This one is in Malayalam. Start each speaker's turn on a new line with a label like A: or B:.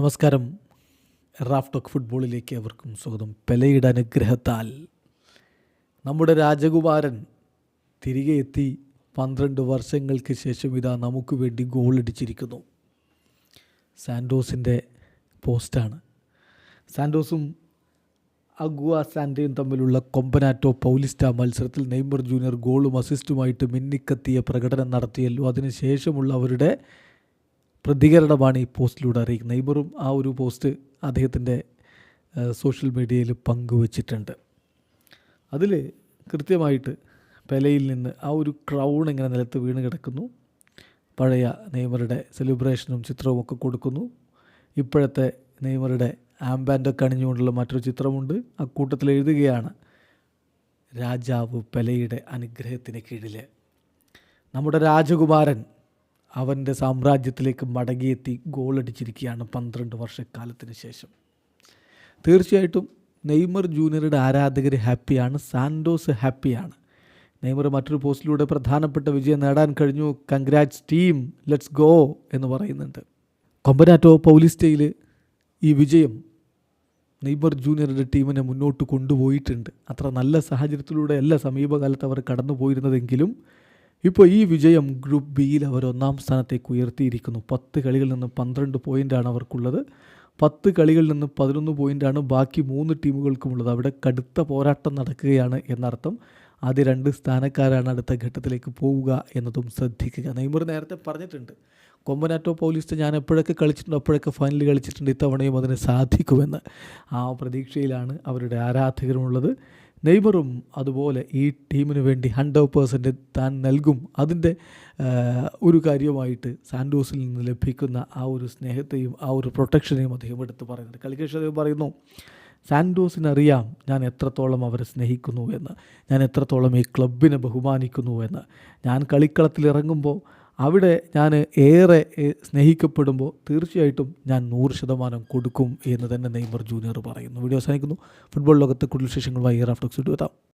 A: നമസ്കാരം. റാഫ് ടോക്ക് ഫുട്ബോളിലേക്ക് അവർക്കും സ്വാഗതം. പെലയുടെ അനുഗ്രഹത്താൽ നമ്മുടെ രാജകുമാരൻ തിരികെ എത്തി. പന്ത്രണ്ട് വർഷങ്ങൾക്ക് ശേഷം ഇതാ നമുക്ക് വേണ്ടി ഗോൾ അടിച്ചിരിക്കുന്നു. സാൻഡോസിന്റെ പോസ്റ്റാണ്. സാൻഡോസും അഗുവ സാൻഡയും തമ്മിലുള്ള കൊമ്പനാറ്റോ പൗലിസ്റ്റ മത്സരത്തിൽ നെയ്മർ ജൂനിയർ ഗോളും അസിസ്റ്റുമായിട്ട് മിന്നിക്കത്തിയ പ്രകടനം നടത്തിയല്ലോ. അതിനുശേഷമുള്ള അവരുടെ പ്രതികരണമാണ് ഈ പോസ്റ്റിലൂടെ അറിയിക്കുന്നത്. നെയ്മറും ആ ഒരു പോസ്റ്റ് അദ്ദേഹത്തിന്റെ സോഷ്യൽ മീഡിയയിൽ പങ്കുവച്ചിട്ടുണ്ട്. അതിൽ കൃത്യമായിട്ട് പെലയിൽ നിന്ന് ആ ഒരു ക്രൗൺ ഇങ്ങനെ നിലത്ത് വീണ് കിടക്കുന്നു. പഴയ നെയ്മറുടെ സെലിബ്രേഷനും ചിത്രവും ഒക്കെ കൊടുക്കുന്നു. ഇപ്പോഴത്തെ നെയ്മറുടെ ആംബാൻഡൊക്കെ അണിഞ്ഞുകൊണ്ടുള്ള മറ്റൊരു ചിത്രമുണ്ട്. ആ കൂട്ടത്തിൽ എഴുതുകയാണ് രാജാവ് പെലയുടെ അനുഗ്രഹത്തിന് കീഴിൽ നമ്മുടെ രാജകുമാരൻ അവന്റെ സാമ്രാജ്യത്തിലേക്ക് മടങ്ങിയെത്തി ഗോളടിച്ചിരിക്കുകയാണ് പന്ത്രണ്ട് വർഷക്കാലത്തിന് ശേഷം. തീർച്ചയായിട്ടും നെയ്മർ ജൂനിയറുടെ ആരാധകർ ഹാപ്പിയാണ് സാൻഡോസ് ഹാപ്പിയാണ്. നെയ്മർ മറ്റൊരു പോസ്റ്റിലൂടെ പ്രധാനപ്പെട്ട വിജയം നേടാൻ കഴിഞ്ഞു. കൺഗ്രാറ്റ്സ് ടീം ലെറ്റ്സ് ഗോ എന്ന് പറയുന്നുണ്ട്. കൊമ്പനാറ്റോ പൗലിസ്റ്റയിൽ ഈ വിജയം നെയ്മർ ജൂനിയറുടെ ടീമിനെ മുന്നോട്ട് കൊണ്ടുപോയിട്ടുണ്ട്. അത്ര നല്ല സാഹചര്യത്തിലൂടെ അല്ല സമീപകാലത്ത് അവർ കടന്നു പോയിരുന്നതെങ്കിലും ഇപ്പോൾ ഈ വിജയം ഗ്രൂപ്പ് ബിയിൽ അവർ ഒന്നാം സ്ഥാനത്തേക്ക് ഉയർത്തിയിരിക്കുന്നു. പത്ത് കളികളിൽ നിന്ന് പന്ത്രണ്ട് പോയിന്റാണ് അവർക്കുള്ളത്. പത്ത് കളികളിൽ നിന്ന് പതിനൊന്ന് പോയിന്റാണ് ബാക്കി മൂന്ന് ടീമുകൾക്കുമുള്ളത്. അവിടെ കടുത്ത പോരാട്ടം നടക്കുകയാണ് എന്നർത്ഥം. ആദ്യ രണ്ട് സ്ഥാനക്കാരാണ് അടുത്ത ഘട്ടത്തിലേക്ക് പോവുക എന്നതും ശ്രദ്ധിക്കുക. നെയ്മർ നേരത്തെ പറഞ്ഞിട്ടുണ്ട് കൊമ്പനാറ്റോ പൗലിസ്റ്റ് ഞാൻ എപ്പോഴൊക്കെ കളിച്ചിട്ടുണ്ട് അപ്പോഴൊക്കെ ഫൈനൽ കളിച്ചിട്ടുണ്ട്. ഇത്തവണയും അതിന് സാധിക്കുമെന്ന്. ആ പ്രതീക്ഷയിലാണ് അവരുടെ ആരാധകരുമുള്ളത്. നെയ്മറും അതുപോലെ ഈ ടീമിന് വേണ്ടി ഹൺഡ്രഡ് പേഴ്സന്റ് താൻ നൽകും അതിന്റെ ഒരു കാര്യമായിട്ട് സാൻഡോസിൽ നിന്ന് ലഭിക്കുന്ന ആ ഒരു സ്നേഹത്തെയും ആ ഒരു പ്രൊട്ടക്ഷനെയും അദ്ദേഹം എടുത്ത് പറയുന്നുണ്ട്. കളിക്കേഷൻ അദ്ദേഹം പറയുന്നു സാൻഡോസിനറിയാം ഞാൻ എത്രത്തോളം അവരെ സ്നേഹിക്കുന്നു എന്ന് ഞാൻ എത്രത്തോളം ഈ ക്ലബിനെ ബഹുമാനിക്കുന്നു എന്ന്. ഞാൻ കളിക്കളത്തിൽ ഇറങ്ങുമ്പോൾ അവിടെ ഞാൻ ഏറെ സ്നേഹിക്കപ്പെടുമ്പോൾ തീർച്ചയായിട്ടും ഞാൻ നൂറ് ശതമാനം കൊടുക്കും എന്ന് തന്നെ നെയ്മർ ജൂനിയർ പറയുന്നു. വീഡിയോ അവസാനിക്കുന്നു. ഫുട്ബോൾ ലോകത്തെ കൂടുതൽ വിശേഷങ്ങളുമായി ഇയർ ആഫ്റ്റർ എത്താം.